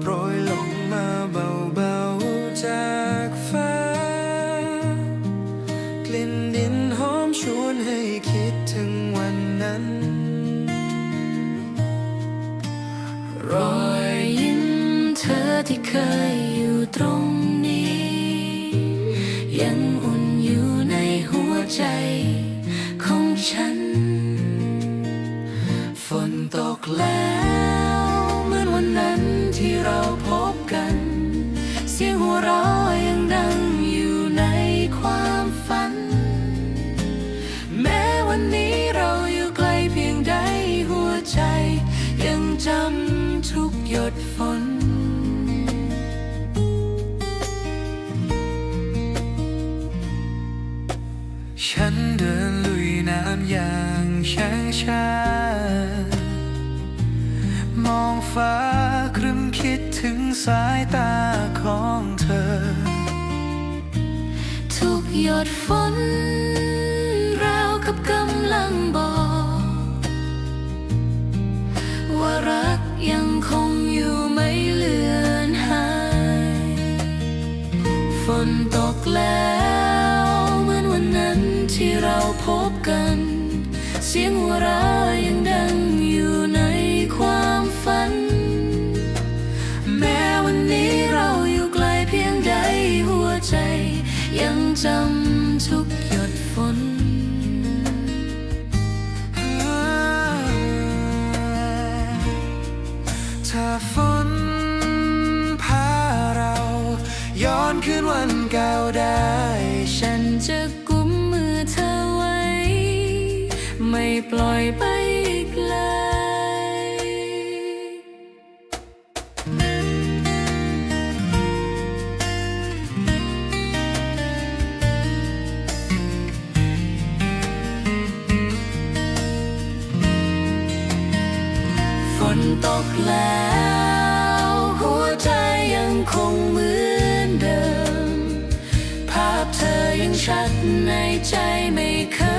โปรยลงมาเบาๆจากฟ้า กลิ่นดินหอมชวนให้คิดถึงวันนั้น รอยยิ้มเธอที่เคยอยู่ตรงนี้ ยังอุ่นอยู่ในหัวใจของฉัน ฝนตกแล้ว ดฝน ฉันเดินลุยน้ำอย่างช้างช้ามองฟ้าครึมคิดถึงสายตาของเธอ ทุกหยดฝน พบกัน เสียงหัวเราะยังดังอยู่ในความฝัน แม้วันนี้เราอยู่ไกลเพียงใดหัวใจ ยังจำทุกหยดฝนถ้าฝนพาเรา ย้อนคืนวันเก่าได้ ฉันจะ ไม่ปล่อยไปอีกลฝนตกแล้ว หัวใจยังคงเหมือนเดิม ภาพเธอยังชัดในใจไม่เคย